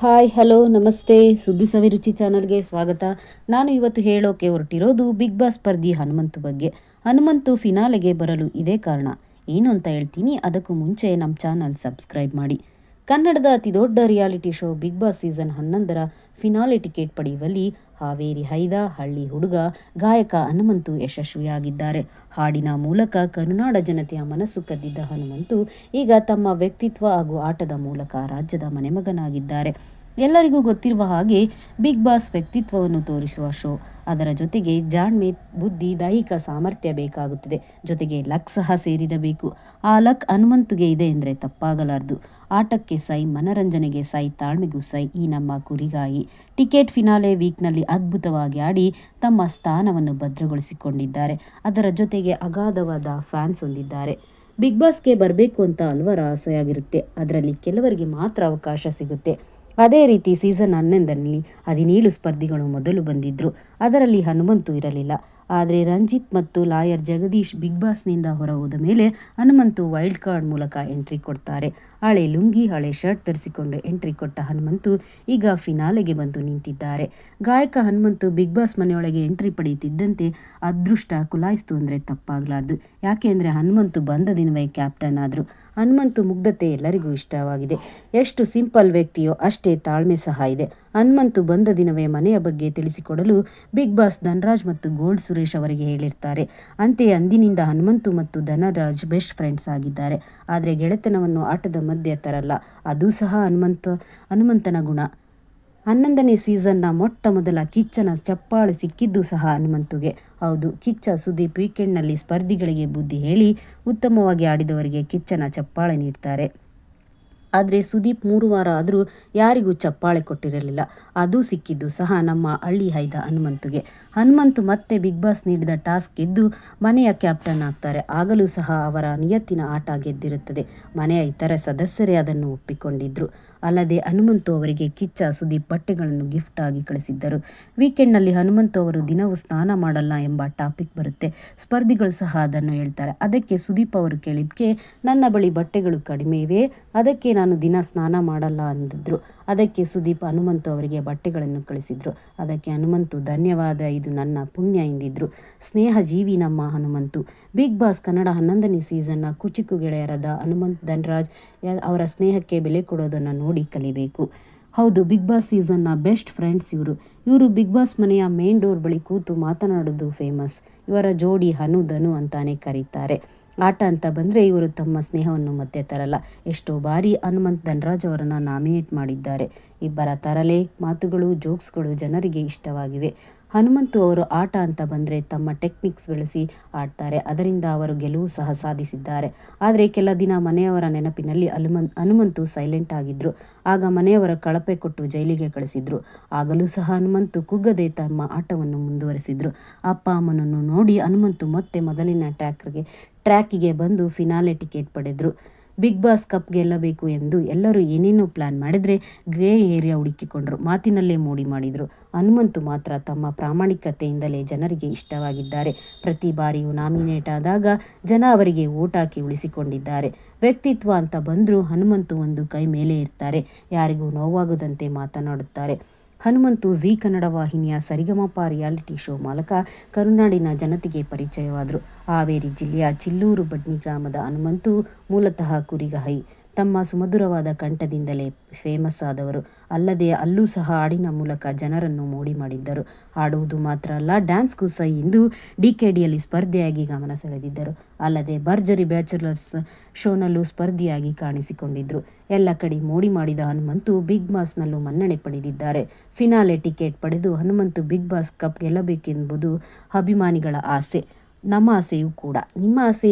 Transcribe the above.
Hi hello ನಮಸ್ತೆ. ಸುದ್ದಿ ಸವಿರುಚಿ ಚಾನಲ್ಗೆ ಸ್ವಾಗತ. ನಾನು ಇವತ್ತು ಹೇಳೋಕೆ ಹೊರಟಿರೋದು ಬಿಗ್ ಬಾಸ್ ಸ್ಪರ್ಧಿ ಹನುಮಂತು ಬಗ್ಗೆ. ಹನುಮಂತು ಫಿನಾಲೆಗೆ ಬರಲು ಇದೇ ಕಾರಣ. ಏನು ಅಂತ ಹೇಳ್ತೀನಿ, ಅದಕ್ಕೂ ಮುಂಚೆ ನಮ್ಮ ಚಾನಲ್ ಸಬ್ಸ್ಕ್ರೈಬ್ ಮಾಡಿ. ಕನ್ನಡದ ಅತಿದೊಡ್ಡ reality show Big Boss season ಹನ್ನೊಂದರ ಫಿನಾಲೆ ಟಿಕೆಟ್ ಪಡೆಯುವಲ್ಲಿ ಹಾವೇರಿ ಹೈದ, ಹಳ್ಳಿ ಹುಡುಗ, ಗಾಯಕ ಹನುಮಂತು ಯಶಸ್ವಿಯಾಗಿದ್ದಾರೆ. ಹಾಡಿನ ಮೂಲಕ ಕರುನಾಡ ಜನತೆಯ ಮನಸ್ಸು ಕದ್ದಿದ್ದ ಹನುಮಂತು ಈಗ ತಮ್ಮ ವ್ಯಕ್ತಿತ್ವ ಹಾಗೂ ಆಟದ ಮೂಲಕ ರಾಜ್ಯದ ಮನೆಮಗನಾಗಿದ್ದಾರೆ. ಎಲ್ಲರಿಗೂ ಗೊತ್ತಿರುವ ಹಾಗೆ ಬಿಗ್ ಬಾಸ್ ವ್ಯಕ್ತಿತ್ವವನ್ನು ತೋರಿಸುವ ಶೋ ಅದರ ಜೊತೆಗೆ ಜಾಣ್ಮೆ ಬುದ್ಧಿ ದೈಹಿಕ ಸಾಮರ್ಥ್ಯ ಬೇಕಾಗುತ್ತದೆ. ಜೊತೆಗೆ ಲಕ್ ಸಹ ಸೇರಿರಬೇಕು. ಆ ಲಕ್ ಹನುಮಂತುಗೆ ಇದೆ ಎಂದರೆ ತಪ್ಪಾಗಲಾರದು. ಆಟಕ್ಕೆ ಸೈ, ಮನರಂಜನೆಗೆ ಸೈ, ತಾಳ್ಮೆಗೂ ಸೈ, ಈ ನಮ್ಮ ಕುರಿಗಾಯಿ. ಟಿಕೆಟ್ ಫಿನಾಲೆ ವೀಕ್ನಲ್ಲಿ ಅದ್ಭುತವಾಗಿ ಆಡಿ ತಮ್ಮ ಸ್ಥಾನವನ್ನು ಭದ್ರಗೊಳಿಸಿಕೊಂಡಿದ್ದಾರೆ. ಅದರ ಜೊತೆಗೆ ಅಗಾಧವಾದ ಫ್ಯಾನ್ಸ್ ಹೊಂದಿದ್ದಾರೆ. ಬಿಗ್ ಬಾಸ್ಗೆ ಬರಬೇಕು ಅಂತ ಹಲವರ ಆಸೆಯಾಗಿರುತ್ತೆ. ಅದರಲ್ಲಿ ಕೆಲವರಿಗೆ ಮಾತ್ರ ಅವಕಾಶ ಸಿಗುತ್ತೆ. ಅದೇ ರೀತಿ ಸೀಸನ್ ಹನ್ನೊಂದರಲ್ಲಿ ಹದಿನೇಳು ಸ್ಪರ್ಧಿಗಳು ಮೊದಲು ಬಂದಿದ್ದರು ಅದರಲ್ಲಿ ಹನುಮಂತು ಇರಲಿಲ್ಲ. ಆದರೆ ರಂಜಿತ್ ಮತ್ತು ಲಾಯರ್ ಜಗದೀಶ್ ಬಿಗ್ ಬಾಸ್ನಿಂದ ಹೊರ ಹೋದ ಮೇಲೆ ಹನುಮಂತು ವೈಲ್ಡ್ ಕಾರ್ಡ್ ಮೂಲಕ ಎಂಟ್ರಿ ಕೊಡ್ತಾರೆ. ಹಳೆ ಲುಂಗಿ, ಹಳೆ ಶರ್ಟ್ ಧರಿಸಿಕೊಂಡು ಎಂಟ್ರಿ ಕೊಟ್ಟ ಹನುಮಂತು ಈಗ ಫಿನಾಲೆಗೆ ಬಂದು ನಿಂತಿದ್ದಾರೆ. ಗಾಯಕ ಹನುಮಂತು ಬಿಗ್ ಬಾಸ್ ಮನೆಯೊಳಗೆ ಎಂಟ್ರಿ ಪಡೆಯುತ್ತಿದ್ದಂತೆ ಅದೃಷ್ಟ ಕುಲಾಯಿಸ್ತು ಅಂದರೆ ತಪ್ಪಾಗಲಾರ್ದು. ಯಾಕೆ ಅಂದರೆ ಹನುಮಂತು ಬಂದ ದಿನವೇ ಕ್ಯಾಪ್ಟನ್ ಆದರು. ಹನುಮಂತು ಮುಗ್ಧತೆ ಎಲ್ಲರಿಗೂ ಇಷ್ಟವಾಗಿದೆ. ಎಷ್ಟು ಸಿಂಪಲ್ ವ್ಯಕ್ತಿಯೋ ಅಷ್ಟೇ ತಾಳ್ಮೆ ಸಹ ಇದೆ. ಹನುಮಂತು ಬಂದ ದಿನವೇ ಮನೆಯ ಬಗ್ಗೆ ತಿಳಿಸಿಕೊಡಲು ಬಿಗ್ ಬಾಸ್ ಧನರಾಜ್ ಮತ್ತು ಗೋಲ್ಡ್ ಸುರೇಶ್ ಅವರಿಗೆ ಹೇಳಿರ್ತಾರೆ. ಅಂತೆ ಅಂದಿನಿಂದ ಹನುಮಂತು ಮತ್ತು ಧನರಾಜ್ ಬೆಸ್ಟ್ ಫ್ರೆಂಡ್ಸ್ ಆಗಿದ್ದಾರೆ. ಆದರೆ ಗೆಳೆತನವನ್ನು ಆಟದ ಮಧ್ಯೆ ತರಲ್ಲ. ಅದು ಸಹ ಹನುಮಂತ, ಹನುಮಂತನ ಗುಣ. ಹನ್ನೊಂದನೇ ಸೀಸನ್ನ ಮೊಟ್ಟ ಮೊದಲ ಕಿಚ್ಚನ ಚಪ್ಪಾಳೆ ಸಿಕ್ಕಿದ್ದು ಸಹ ಹನುಮಂತುಗೆ. ಹೌದು, ಕಿಚ್ಚ ಸುದೀಪ್ ವೀಕೆಂಡ್ನಲ್ಲಿ ಸ್ಪರ್ಧಿಗಳಿಗೆ ಬುದ್ಧಿ ಹೇಳಿ ಉತ್ತಮವಾಗಿ ಆಡಿದವರಿಗೆ ಕಿಚ್ಚನ ಚಪ್ಪಾಳೆ ನೀಡ್ತಾರೆ. ಆದರೆ ಸುದೀಪ್ ಮೂರು ವಾರ ಆದರೂ ಯಾರಿಗೂ ಚಪ್ಪಾಳೆ ಕೊಟ್ಟಿರಲಿಲ್ಲ. ಅದು ಸಿಕ್ಕಿದ್ದು ಸಹ ನಮ್ಮ ಹಳ್ಳಿ ಹೈದ ಹನುಮಂತುಗೆ. ಹನುಮಂತು ಮತ್ತೆ ಬಿಗ್ ಬಾಸ್ ನೀಡಿದ ಟಾಸ್ಕ್ ಗೆದ್ದು ಮನೆಯ ಕ್ಯಾಪ್ಟನ್ ಆಗ್ತಾರೆ. ಆಗಲೂ ಸಹ ಅವರ ನಿಯತ್ತಿನ ಆಟ ಗೆದ್ದಿರುತ್ತದೆ. ಮನೆಯ ಇತರ ಸದಸ್ಯರೇ ಅದನ್ನು ಒಪ್ಪಿಕೊಂಡಿದ್ರು. ಅಲ್ಲದೆ ಹನುಮಂತು ಅವರಿಗೆ ಕಿಚ್ಚ ಸುದೀಪ್ ಬಟ್ಟೆಗಳನ್ನು ಗಿಫ್ಟ್ ಆಗಿ ಕಳಿಸಿದ್ದರು. ವೀಕೆಂಡ್ನಲ್ಲಿ ಹನುಮಂತು ಅವರು ದಿನವೂ ಸ್ನಾನ ಮಾಡಲ್ಲ ಎಂಬ ಟಾಪಿಕ್ ಬರುತ್ತೆ. ಸ್ಪರ್ಧಿಗಳು ಸಹ ಅದನ್ನು ಹೇಳ್ತಾರೆ. ಅದಕ್ಕೆ ಸುದೀಪ್ ಅವರು ಕೇಳಿದ್ಕೆ, ನನ್ನ ಬಳಿ ಬಟ್ಟೆಗಳು ಕಡಿಮೆ ಅದಕ್ಕೆ ನಾನು ದಿನ ಸ್ನಾನ ಮಾಡಲ್ಲ ಅಂದಿದ್ರು. ಅದಕ್ಕೆ ಸುದೀಪ್ ಹನುಮಂತು ಅವರಿಗೆ ಬಟ್ಟೆಗಳನ್ನು ಕಳಿಸಿದ್ರು. ಅದಕ್ಕೆ ಹನುಮಂತು, ಧನ್ಯವಾದ, ಇದು ನನ್ನ ಪುಣ್ಯ ಎಂದಿದ್ರು. ಸ್ನೇಹ ಜೀವಿ ನಮ್ಮ ಹನುಮಂತು. ಬಿಗ್ ಬಾಸ್ ಕನ್ನಡ ಹನ್ನೊಂದನೇ ಸೀಸನ್ನ ಕುಚಿಕು ಗೆಳೆಯರಾದ ಹನುಮಂತ್ ಧನ್ರಾಜ್ ಅವರ ಸ್ನೇಹಕ್ಕೆ ಬೆಲೆ ಕೊಡೋದನ್ನು ನೋಡಿ ಕಲಿಬೇಕು. ಹೌದು ಬಿಗ್ ಬಾಸ್ ಸೀಸನ್ನ ಬೆಸ್ಟ್ ಫ್ರೆಂಡ್ಸ್ ಇವರು. ಇವರು ಬಿಗ್ ಬಾಸ್ ಮನೆಯ ಮೇನ್ ಡೋರ್ ಬಳಿ ಕೂತು ಮಾತನಾಡೋದು ಫೇಮಸ್ ಇವರ ಜೋಡಿ ಹನು ಧನು ಅಂತಾನೆ ಕರೀತಾರೆ. ಆಟ ಅಂತ ಬಂದರೆ ಇವರು ತಮ್ಮ ಸ್ನೇಹವನ್ನು ಮತ್ತೆ ತರಲ್ಲ. ಎಷ್ಟೋ ಬಾರಿ ಹನುಮಂತ್ ಧನರಾಜ್ ಅವರನ್ನು ನಾಮಿನೇಟ್ ಮಾಡಿದ್ದಾರೆ. ಇಬ್ಬರ ತರಲೆ ಮಾತುಗಳು ಜೋಕ್ಸ್ಗಳು ಜನರಿಗೆ ಇಷ್ಟವಾಗಿವೆ. ಹನುಮಂತು ಅವರು ಆಟ ಅಂತ ಬಂದರೆ ತಮ್ಮ ಟೆಕ್ನಿಕ್ಸ್ ಬೆಳೆಸಿ ಆಡ್ತಾರೆ. ಅದರಿಂದ ಅವರು ಗೆಲುವು ಸಹ ಸಾಧಿಸಿದ್ದಾರೆ. ಆದರೆ ಕೆಲ ದಿನ ಮನೆಯವರ ನೆನಪಿನಲ್ಲಿ ಹನುಮನ್ ಹನುಮಂತು ಸೈಲೆಂಟ್ ಆಗಿದ್ರು. ಆಗ ಮನೆಯವರ ಕಳಪೆ ಕೊಟ್ಟು ಜೈಲಿಗೆ ಕಳಿಸಿದ್ರು. ಆಗಲೂ ಸಹ ಹನುಮಂತು ಕುಗ್ಗದೆ ತಮ್ಮ ಆಟವನ್ನು ಮುಂದುವರೆಸಿದ್ರು. ಅಪ್ಪ ಅಮ್ಮನನ್ನು ನೋಡಿ ಹನುಮಂತು ಮತ್ತೆ ಮೊದಲಿನ ಟ್ರ್ಯಾಕ್ಗೆ ಟ್ರ್ಯಾಕಿಗೆ ಬಂದು ಫಿನಾಲೆ ಟಿಕೆಟ್ ಪಡೆದರು. ಬಿಗ್ ಬಾಸ್ ಕಪ್ ಗೆಲ್ಲಬೇಕು ಎಂದು ಎಲ್ಲರೂ ಏನೇನೋ ಪ್ಲಾನ್ ಮಾಡಿದರೆ ಗ್ರೇ ಏರಿಯಾ ಹುಡುಕಿಕೊಂಡರು. ಮಾತಿನಲ್ಲೇ ಮೋಡಿ ಮಾಡಿದರು. ಹನುಮಂತು ಮಾತ್ರ ತಮ್ಮ ಪ್ರಾಮಾಣಿಕತೆಯಿಂದಲೇ ಜನರಿಗೆ ಇಷ್ಟವಾಗಿದ್ದಾರೆ. ಪ್ರತಿ ಬಾರಿಯೂ ನಾಮಿನೇಟ್ ಆದಾಗ ಜನ ಅವರಿಗೆ ಓಟ್ ಹಾಕಿ ಉಳಿಸಿಕೊಂಡಿದ್ದಾರೆ. ವ್ಯಕ್ತಿತ್ವ ಅಂತ ಬಂದರೂ ಹನುಮಂತು ಒಂದು ಕೈ ಮೇಲೆ ಇರ್ತಾರೆ. ಯಾರಿಗೂ ನೋವಾಗದಂತೆ ಮಾತನಾಡುತ್ತಾರೆ. ಹನುಮಂತು ಜಿ ಕನ್ನಡ ವಾಹಿನಿಯ ಸರಿಗಮಪ ರಿಯಾಲಿಟಿ ಶೋ ಮೂಲಕ ಕರುನಾಡಿನ ಜನತೆಗೆ ಪರಿಚಯವಾದರು. ಹಾವೇರಿ ಜಿಲ್ಲೆಯ ಚಿಲ್ಲೂರು ಬಡ್ನಿ ಗ್ರಾಮದ ಹನುಮಂತು ಮೂಲತಃ ಕುರಿಗಹೈ. ತಮ್ಮ ಸುಮಧುರವಾದ ಕಂಠದಿಂದಲೇ ಫೇಮಸ್ ಆದವರು. ಅಲ್ಲದೆ ಅಲ್ಲೂ ಸಹ ಹಾಡಿನ ಮೂಲಕ ಜನರನ್ನು ಮೋಡಿ ಮಾಡಿದ್ದರು. ಹಾಡುವುದು ಮಾತ್ರ ಅಲ್ಲ ಡ್ಯಾನ್ಸ್ಗೂ ಸಹ ಇಂದು ಡಿ ಕೆ ಡಿಯಲ್ಲಿ ಸ್ಪರ್ಧೆಯಾಗಿ ಗಮನ ಸೆಳೆದಿದ್ದರು. ಅಲ್ಲದೆ ಭರ್ಜರಿ ಬ್ಯಾಚುಲರ್ಸ್ ಶೋನಲ್ಲೂ ಸ್ಪರ್ಧಿಯಾಗಿ ಕಾಣಿಸಿಕೊಂಡಿದ್ದರು ಎಲ್ಲ ಕಡೆ ಮೋಡಿ ಮಾಡಿದ ಹನುಮಂತು ಬಿಗ್ ಬಾಸ್ನಲ್ಲೂ ಮನ್ನಣೆ ಪಡೆದಿದ್ದಾರೆ. ಫಿನಾಲೆ ಟಿಕೆಟ್ ಪಡೆದು ಹನುಮಂತು ಬಿಗ್ ಬಾಸ್ ಕಪ್ ಗೆಲ್ಲಬೇಕೆಂಬುದು ಅಭಿಮಾನಿಗಳ ಆಸೆ. ನಮ್ಮ ಆಸೆಯೂ ಕೂಡ. ನಿಮ್ಮ ಆಸೆ